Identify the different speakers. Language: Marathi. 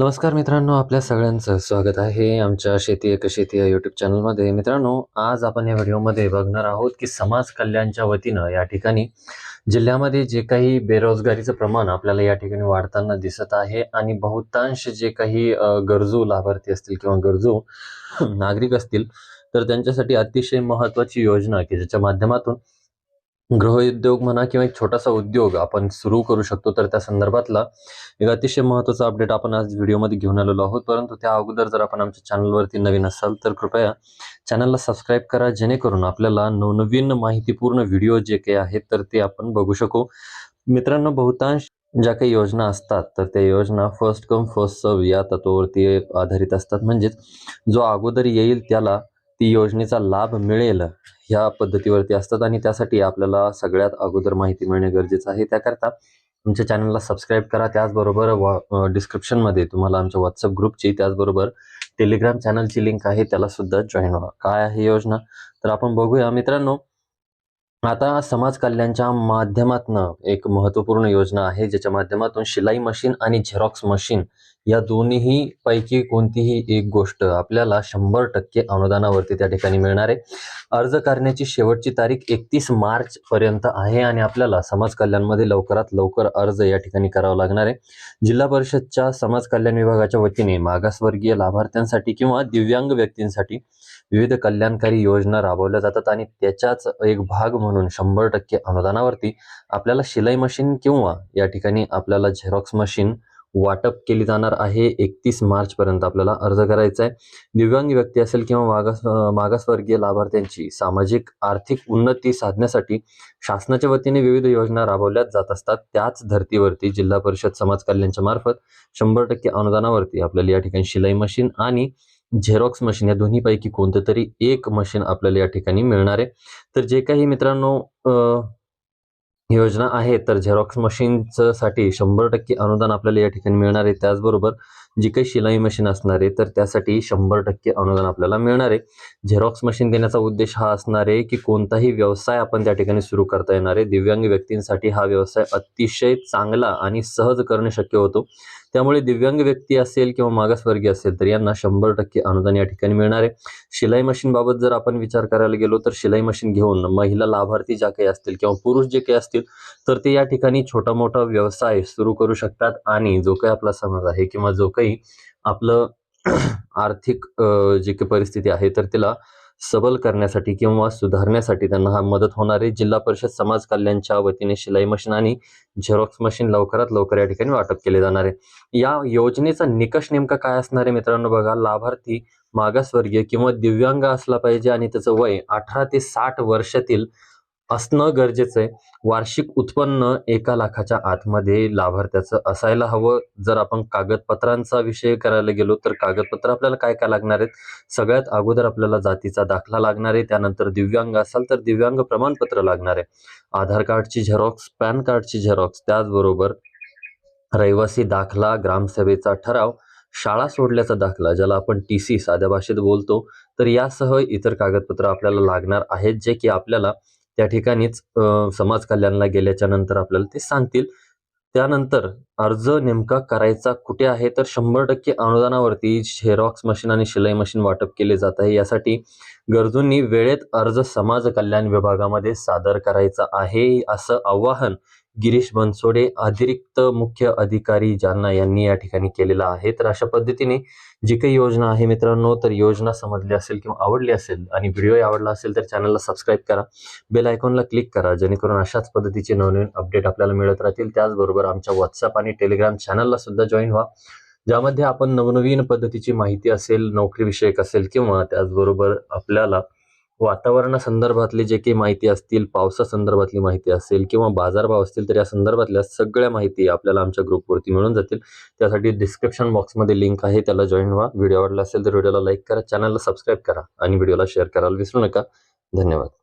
Speaker 1: नमस्कार मित्रांनो आपल्या सगळ्यांचं स्वागत आहे आमच्या शेती एक शेती या यूट्यूब चॅनलमध्ये मित्रांनो आज आपण या व्हिडिओमध्ये बघणार आहोत की समाज कल्याणच्या वतीनं या ठिकाणी जिल्ह्यामध्ये जे काही बेरोजगारीचं प्रमाण आपल्याला या ठिकाणी वाढताना दिसत आहे आणि बहुतांश जे काही गरजू लाभार्थी असतील किंवा गरजू नागरिक असतील तर त्यांच्यासाठी अतिशय महत्त्वाची योजना की ज्याच्या माध्यमातून गृहउद्योग म्हणा किंवा एक छोटासा उद्योग आपण सुरू करू शकतो तर त्या संदर्भातला एक अतिशय महत्त्वाचा अपडेट आपण आज व्हिडिओमध्ये घेऊन आलेलो आहोत. परंतु त्या अगोदर जर आपण आमच्या चॅनलवरती नवीन असाल तर कृपया चॅनलला सबस्क्राईब करा जेणेकरून आपल्याला नवनवीन माहितीपूर्ण व्हिडिओ जे काही आहेत तर ते आपण बघू शकू. मित्रांनो बहुतांश ज्या काही योजना असतात तर त्या योजना फर्स्ट कम फर्स्ट सर्व या तत्वावरती आधारित असतात. म्हणजेच जो अगोदर येईल त्याला ती योजनेचा लाभ मिळेल ह्या पद्धतीवरती असतात आणि त्यासाठी आपल्याला सगळ्यात अगोदर माहिती मिळणे गरजेचं आहे. त्याकरता आमच्या चॅनलला सबस्क्राईब करा. त्याचबरोबर वॉ डिस्क्रिप्शनमध्ये तुम्हाला आमच्या व्हॉट्सअप ग्रुपची त्याचबरोबर टेलिग्राम चॅनलची लिंक आहे. त्याला सुद्धा जॉईन व्हा. काय आहे योजना? तर आपण बघूया मित्रांनो. आता समाज कल्याणच्या माध्यमातनं एक महत्त्वपूर्ण योजना आहे ज्याच्या माध्यमातून शिलाई मशीन आणि झेरॉक्स मशीन या दोन्हीही पैकी कोणतीही एक गोष्ट आपल्याला शंभर टक्के अनुदानावरती त्या ठिकाणी मिळणार आहे. अर्ज करण्याची शेवटची तारीख एकतीस मार्च पर्यंत आहे आणि आपल्याला समाज कल्याणमध्ये लवकरात लवकर अर्ज या ठिकाणी करावा लागणार आहे. जिल्हा परिषदच्या समाज कल्याण विभागाच्या वतीने मागासवर्गीय लाभार्थ्यांसाठी किंवा दिव्यांग व्यक्तींसाठी विविध कल्याणकारी योजना राबवल्या जातात आणि त्याच्याच एक भाग म्हणून शंभर टक्के अनुदानावरती आपल्याला शिलाई मशीन किंवा या ठिकाणी आपल्याला झेरॉक्स मशीन वाटप केली जाणार आहे. एकतीस मार्च पर्यंत आपल्याला अर्ज करायचा आहे. दिव्यांग व्यक्ती असेल किंवा मागास मागासवर्गीय लाभार्थ्यांची सामाजिक आर्थिक उन्नती साधण्यासाठी शासनाच्या वतीने विविध योजना राबवल्या जात असतात. त्याच धर्तीवरती जिल्हा परिषद समाज कल्याणच्या मार्फत शंभर टक्के अनुदानावरती आपल्याला या ठिकाणी शिलाई मशीन आणि झेरॉक्स मशीन या दोन्हीपैकी कोणतं तरी एक मशीन आपल्याला या ठिकाणी मिळणार आहे. तर जे काही मित्रांनो योजना आहे तर झेरॉक्स मशीनचं साठी शंभर टक्के अनुदान आपल्याला या ठिकाणी मिळणार आहे. त्याचबरोबर जी काही शिलाई मशीन असणार आहे तर त्यासाठी शंभर टक्के अनुदान आपल्याला मिळणार आहे. झेरॉक्स मशीन देण्याचा उद्देश हा असणार आहे की कोणताही व्यवसाय आपण त्या ठिकाणी सुरू करता येणार आहे. दिव्यांग व्यक्तींसाठी हा व्यवसाय अतिशय चांगला आणि सहज करणे शक्य होतो. त्यामुळे दिव्यांग व्यक्ती असेल किंवा मागासवर्गीय असेल तर यांना शंभर टक्के अनुदान या ठिकाणी मिळणार आहे. शिलाई मशीन बाबत जर आपण विचार करायला गेलो तर शिलाई मशीन घेऊन महिला लाभार्थी ज्या काही असतील किंवा पुरुष जे काही असतील तर ते या ठिकाणी छोटा मोठा व्यवसाय सुरू करू शकतात. आणि जो काही आपला समाज आहे किंवा जो काही आपलं आर्थिक जी काही परिस्थिती आहे तर तिला सबल करण्यासाठी किंवा सुधारण्यासाठी त्यांना हा मदत होणार आहे. जिल्हा परिषद समाज कल्याणच्या वतीने शिलाई मशीन आणि झेरॉक्स मशीन लवकरात लवकर या ठिकाणी वाटप केले जाणार आहे. या योजनेचा निकष नेमका काय असणार आहे मित्रांनो बघा. लाभार्थी मागासवर्गीय किंवा दिव्यांग असला पाहिजे आणि त्याचं वय अठरा ते साठ वर्षातील असणं गरजेचं आहे वार्षिक उत्पन्न एका लाखाच्या आतमध्ये लाभार्थ्याचं असायला हवं. जर आपण कागदपत्रांचा विषय करायला गेलो तर कागदपत्र आपल्याला काय काय लागणार आहेत? सगळ्यात अगोदर आपल्याला जातीचा दाखला लागणार आहे. त्यानंतर दिव्यांग असाल तर दिव्यांग प्रमाणपत्र लागणार आहे. आधार कार्डची झेरॉक्स पॅन कार्डची झेरॉक्स त्याचबरोबर रहिवासी दाखला ग्रामसभेचा ठराव शाळा सोडल्याचा दाखला ज्याला आपण टी सी साध्या भाषेत बोलतो. तर यासह इतर कागदपत्र आपल्याला लागणार आहेत जे की आपल्याला त्या ठिकाणीच समाज कल्याणला गेल्याच्यानंतर आपल्याला ते सांगतील. त्यानंतर अर्ज नेमका करायचा कुठे आहे? तर शंभर टक्के अनुदानावरती झेरॉक्स मशीन आणि शिलाई मशीन वाटप केले जात आहे. यासाठी गरजूंनी वेळेत अर्ज समाज कल्याण विभागामध्ये सादर करायचा आहे असं आवाहन गिरीश बनसोडे अतिरिक्त मुख्य अधिकारी जालना यांनी या ठिकाणी केलेला आहे तर अशा पद्धतीने जी काही योजना आहे मित्रांनो तर योजना समजली असेल किंवा आवडली असेल आणि व्हिडिओ आवडला असेल तर चॅनलला सबस्क्राईब करा. बेल आयकॉनला क्लिक करा जेणेकरून अशाच पद्धतीचे नवनवीन अपडेट आपल्याला मिळत राहतील. त्याचबरोबर आमच्या व्हॉट्सअप आणि टेलिग्राम चॅनलला सुद्धा जॉईन व्हा ज्यामध्ये आपण नवनवीन पद्धतीची माहिती असेल नोकरीविषयक असेल किंवा त्याचबरोबर आपल्याला वातावरणासंदर्भातली जे काही माहिती असतील पावसासंदर्भातली माहिती असेल किंवा बाजारभाव असतील तर या संदर्भातल्या सगळ्या माहिती आपल्याला आमच्या ग्रुपवरती मिळून जातील. त्यासाठी डिस्क्रिप्शन बॉक्समध्ये लिंक आहे त्याला जॉईन व्हा. व्हिडिओ आवडला असेल तर व्हिडिओला लाईक करा चॅनलला सबस्क्राईब करा आणि व्हिडिओला शेअर करायला विसरू नका. धन्यवाद.